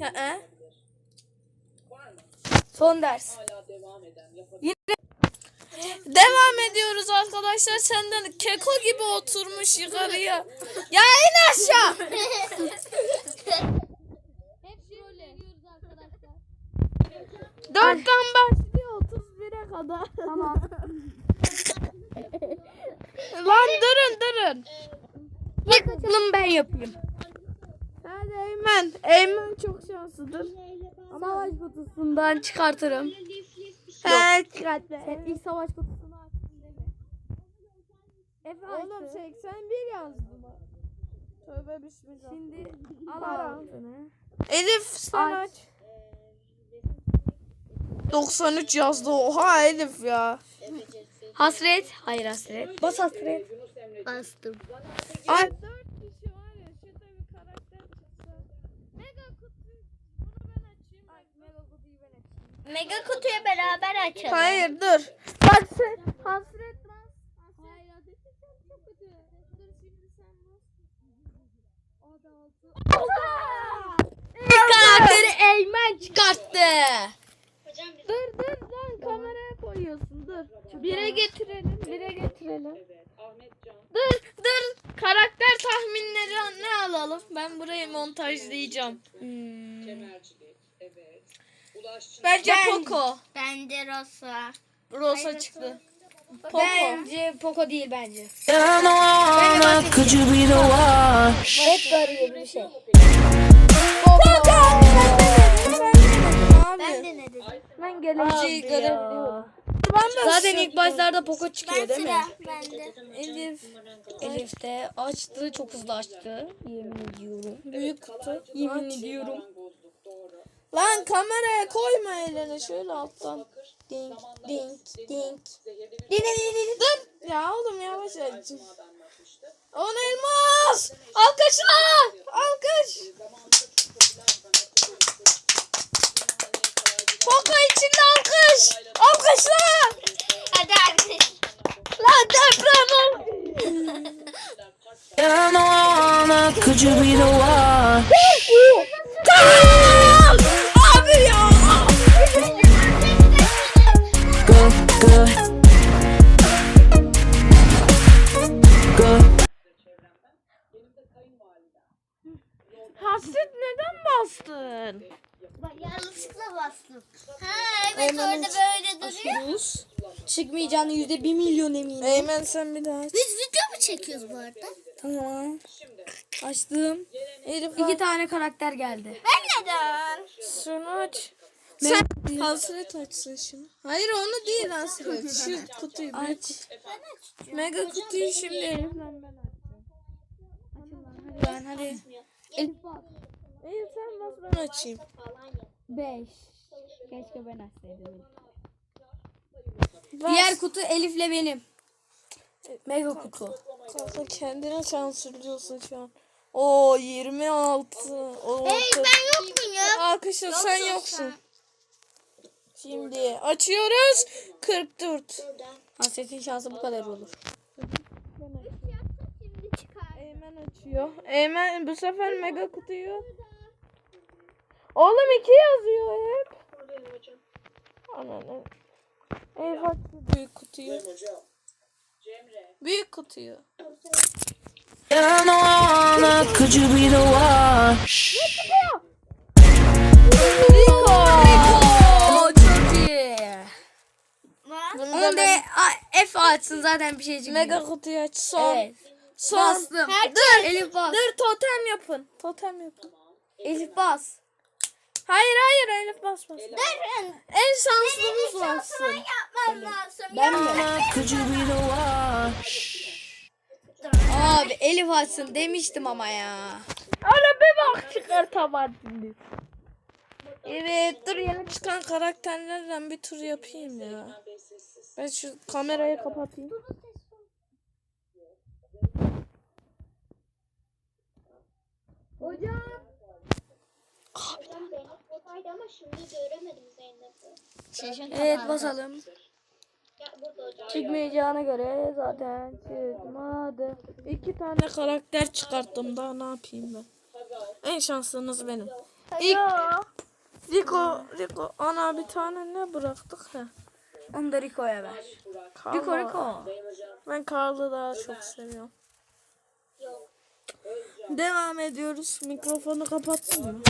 Ya, e? Son ders. Devam ediyoruz arkadaşlar. Senden keko gibi oturmuş yukarıya. Ya in aşağı. Dörtten başlıyor 31'e kadar. Tamam. Lan durun durun. Açılımı ben yapayım. Hadi Eymen. Eymen çok şanslıdır. Savaş kutusundan çıkartırım. He çıkart be. Sen ilk savaş kutusunu açtın değil mi? Efe Oğlum açtı. 81 yazdım. Tövbe bismillah. Şimdi al altını. Elif sen Aç. aç. 93 yazdı. Oha Elif ya. Hasret. Hayır hasret. Bas hasret. Bastım. Ay 4 kişi var ya şurada bir karakter çıksa. Mega kutu. Bunu ben açayım. Ay, mega kutuyu ben açayım. Mega kutuyu beraber açalım. Hayır dur. Bak sen hasret lan. Hayır ateşi çok çok kötü. Dur şimdi sen bas. O da oldu. Karakteri Eymen çıkarttı. Dur dur lan kameraya koyuyorsun dur. Bire getirelim. Bire getirelim. Dur dur. Karakter tahminleri ne alalım? Ben burayı montajlayacağım. Hmm. Bence Poco. Bence Rosa. Rosa çıktı. Poco. Bence Poco değil bence. Could you be the one? Hep böyle bir şey. Ben de ne dedim? Ben geleceği görebiliyorum. Ben Zaten ilk başlarda Poco çıkıyor değil mi? Elif Elif de açtı. Çok hızlı açtı. Yemin ediyorum. büyük kutu. Yemin ediyorum. Lan kameraya koyma elini şöyle alttan. Dink dink dink. Ding ding ding ding. Dur. Ya oğlum yavaş aç. On elmas. Alkışla. Alkış. Poco içinde alkış. Alkışla. Hadi arkadaş. Lan deprem. Could you be the one? Bastım. Ha evet orada böyle duruyor. Rus. Çıkmayacağını yüzde bir milyon eminim. Eymen sen bir daha aç. Biz video mu çekiyoruz bu arada? Tamam. Açtım. Elif İki tane karakter geldi. Ben neden? Şunu aç. Sen hasret açsın şunu. Hayır onu değil hasret. Şu kutuyu aç. Mega kutuyu şimdi Elif'le ben açacağım. Ben hadi. Elif sen bas ben açayım. Beş. Keşke ben açsaydım. Diğer kutu Elif'le benim. Mega kutu. Kanka kendine sansürlüyorsun şu an. Oo 26. Oo, Hey ben yok muyum? Arkadaşlar sen yoksun. Şimdi açıyoruz. 44. Hasretin şansı bu kadar olur. Şimdi çıkar. Eymen açıyor. Eymen bu sefer mega kutuyu. Oğlum iki yazıyor hep. Ananı. Ey bak büyük kutuyu. Büyük kutuyu. I'm the one. Could you be the one? Rico. Oo çok iyi. Var. Bunu Onu da F açsın zaten bir şey çıkmıyor. mega kutuyu aç. Son. Evet. Son. Bastım. Dur. Elif bas. Dur totem yapın. Totem yapın. Elif bas. Hayır hayır Elif. Durun. En şanslımız. Yapmam lazım. Ben mi? Could you be the one? Abi Elif açsın demiştim ama ya. Öyle bir bak çıkartamadın. Evet dur yeni çıkan karakterlerden bir tur yapayım ya. Ben şu kamerayı kapatayım. Hocam Zeynep buradaydı ama şimdi göremedim Zeynep'i. Evet basalım. Ya burada hocam. Çıkmayacağına göre zaten çıkmadı. İki tane karakter çıkarttım daha ne yapayım ben. En şanslınız benim. İlk Rico, Rico ana bir tane ne bıraktık ha? Onu da Rico'ya ver. Carlo. Rico Rico. Ben Carl'ı daha çok seviyorum. Devam ediyoruz. Mikrofonu kapattın mı?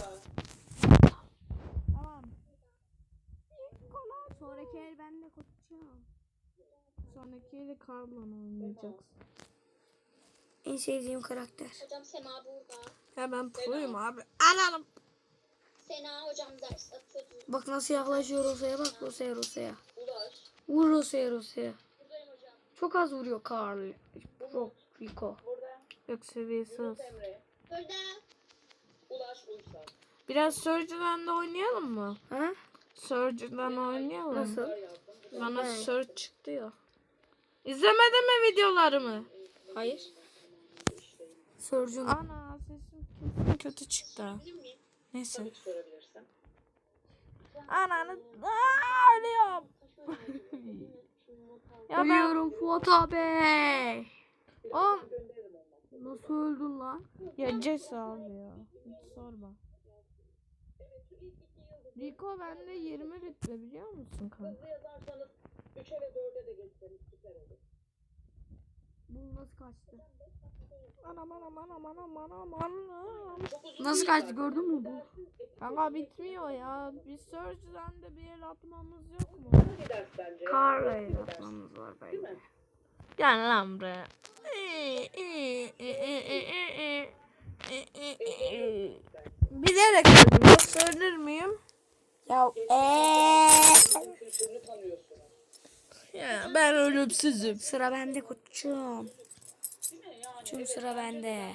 Sonraki el ben de koçum. Sonraki ile Carl'la oynayacaksın. En sevdiğim karakter. Hocam Sena burada. Ya ben proyum abi. Anam. Sena hocam ders atıyordu. Bak nasıl yaklaşıyor Rosa'ya bak Rosa'ya Rosa'ya. Ulaş. Vur Rosa'ya Rosa'ya. Buradayım hocam. Çok az vuruyor Carl. Çok Rico. Yok seviyesi az. Burada. Biraz Surge'den de oynayalım mı? Ha? Surge'den oynayalım. Nasıl? Bana Surge çıktı ya. İzlemedin mi videolarımı? Hayır. Surgeon. Ana sesim kesin kötü çıktı. Neyse. Ananı Aa, ölüyorum. ya ben Ölüyorum Fuat abi. Oğlum Nasıl öldün lan? ya Jess abi ya. Hiç sorma. Rico bende 20 rütbe biliyor musun kanka? Bu nasıl kaçtı? Anam anam anam anam anam anam. Nasıl kaçtı gördün mü bu? Kanka bitmiyor ya. Bir Surge'den de bir el atmamız yok mu? Carl'la yapmamız var bence. Gel lan buraya. Bilerek öldüm. Yoksa ölür müyüm? Ya eee. Ya ben ölümsüzüm. Sıra bende koçum. Koçum sıra bende.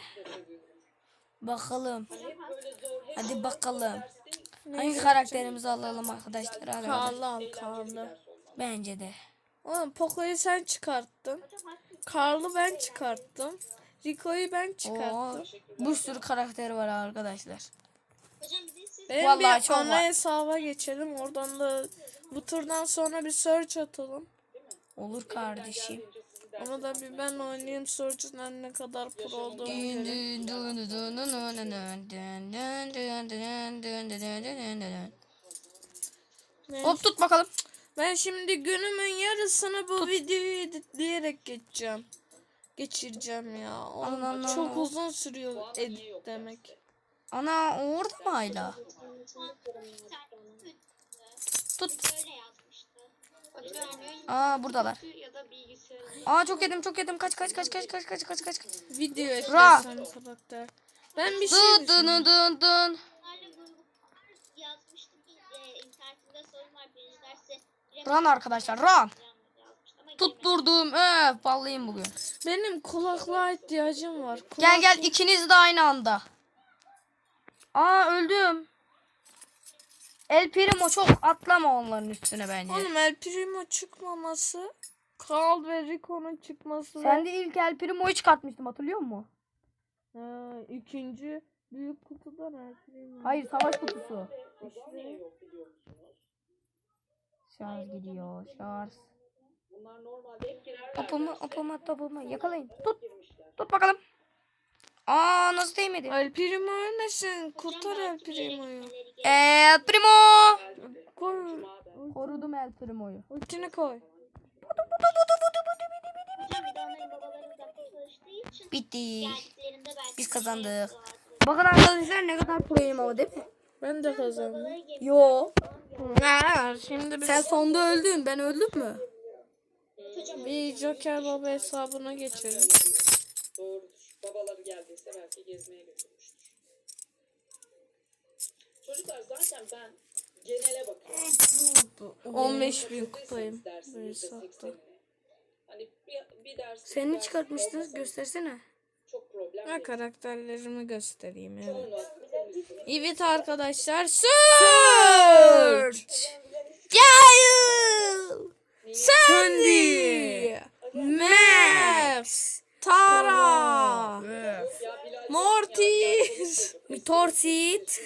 Bakalım. Hadi bakalım. Hangi karakterimizi alalım arkadaşlar? Karlı al Karlı. Bence de. Oğlum Poco'yu sen çıkarttın. Karlı ben çıkarttım. Rico'yu ben Oo, çıkarttım. bir sürü karakteri var arkadaşlar. Benim Vallahi bir çok ana var. hesaba geçelim. Oradan da bu turdan sonra bir search atalım. Olur kardeşim. Ama da bir ben oynayayım search'dan ne kadar pro olduğumu Hop tut bakalım. Ben şimdi günümün yarısını bu videoyu editleyerek geçeceğim. Geçireceğim ya. Allah Çok uzun sürüyor edit demek. Ana orada mı hala? Tut. Aa buradalar. Aa çok yedim çok yedim. Kaç kaç kaç kaç kaç kaç kaç kaç. Video karakter. Ben bir şey Dın dın dın dın. Run arkadaşlar run. Tutturdum. Öf ballıyım bugün. Benim kulaklığa ihtiyacım var. Gel Kulak- gel ikiniz de aynı anda. Aa öldüm. El Primo çok atlama onların üstüne bence. Oğlum El Primo çıkmaması. Carl ve Rico'nun çıkması. Sen de ilk El Primo'yu çıkartmıştım hatırlıyor musun? Ha, ikinci büyük kutudan El Primo. Hayır savaş kutusu. Şarj gidiyor şarj. Topumu topumu topumu yakalayın. Tut. Tut bakalım. Aa nasıl değmedi? El Primo ölmesin. Kurtar El Primo'yu. El Primo. Koy. Korudum El Primo'yu. Ultini koy. Bitti. Biz kazandık. Bakın arkadaşlar ne kadar proyum ama değil mi? Ben de kazandım. Yo. Ha, şimdi biz Sen sonda öldün. Ben öldüm mü? Hocam bir Joker Baba hesabına geçelim. Babaları geldiyse belki gezmeye götürmüştür. Çocuklar zaten ben genele bakıyorum. 15 bin kupayım hesapta. %80'ini. Hani bir, bir ders Seni çıkartmıştınız göstersene. Çok problem Ha karakterlerimi göstereyim evet. Evet arkadaşlar Search! Gale! Sandy! Torsit.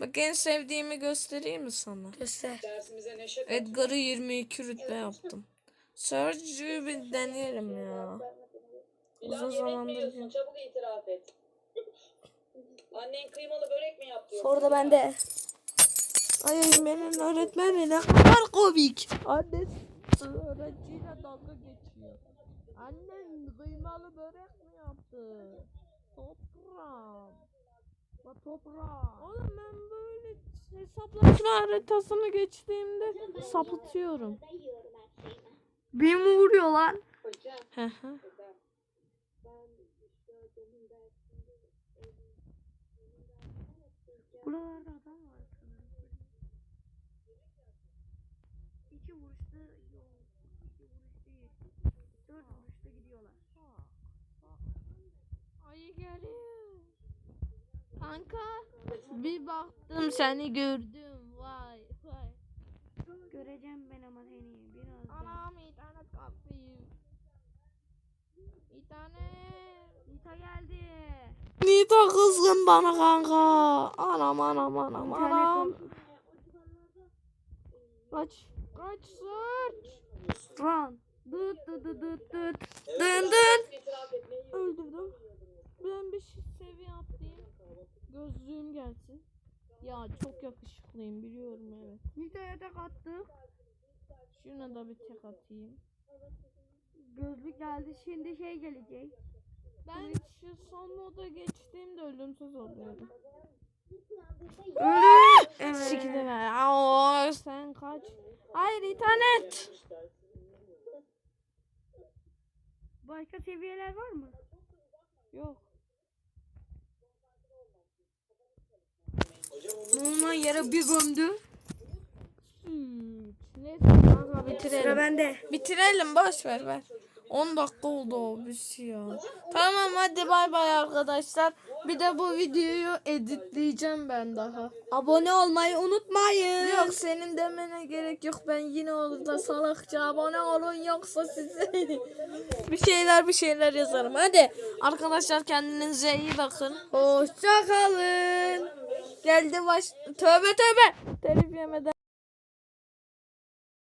Bak en sevdiğimi göstereyim mi sana? Göster. dersimize neşe kat. Edgar'ı 22 rütbe yaptım. Surge'ü bir deneyelim ya. Uzun zamandır? Çabuk itiraf et. Annen kıymalı börek mi yaptı? Sonra da bende. Ay benim öğretmeni ne kadar komik. Annesi öğrenciyle dalga geçiyor. Annen kıymalı börek mi yaptı? Toprağım. La toprağım. Oğlum ben böyle hesaplaşma haritasını geçtiğimde sapıtıyorum. Bir mi vuruyor lan? Hocam. Hı hı. Buralarda Kanka bir baktım seni gördüm. Vay vay. Göreceğim ben ama seni birazdan. Anam internet kapıyı. İnternet. Nita geldi. Nita kızgın bana kanka. Anam anam anam anam. İnternet Kaç. Kaç search. Run. Dıt dıt dıt dıt. Dın dın. İtiraf etmeyi Öldürdüm. Ben bir şey seviye atlayayım. Gelsin. Ya çok yakışıklıyım biliyorum evet. Nita'ya tek attık. Şuna da bir tek atayım. Gözlük geldi. Şimdi şey gelecek. Ben şu son moda geçtiğimde ölümsüz oluyorum. Ölü. Evet. Siktir. Aa, sen kaç. Hayır internet. Başka seviyeler var mı? Yok. Normal yere bir gömdü. Neyse kanka bitirelim. Sıra bende. Bitirelim boş ver ver. 10 dakika oldu o bir şey ya. Tamam hadi bay bay arkadaşlar. Bir de bu videoyu editleyeceğim ben daha. Abone olmayı unutmayın. Yok senin demene gerek yok. Ben yine orada salakça abone olun yoksa size bir şeyler bir şeyler yazarım. Hadi arkadaşlar kendinize iyi bakın. Hoşça kalın. Geldi baş tövbe tövbe. Telif yemeden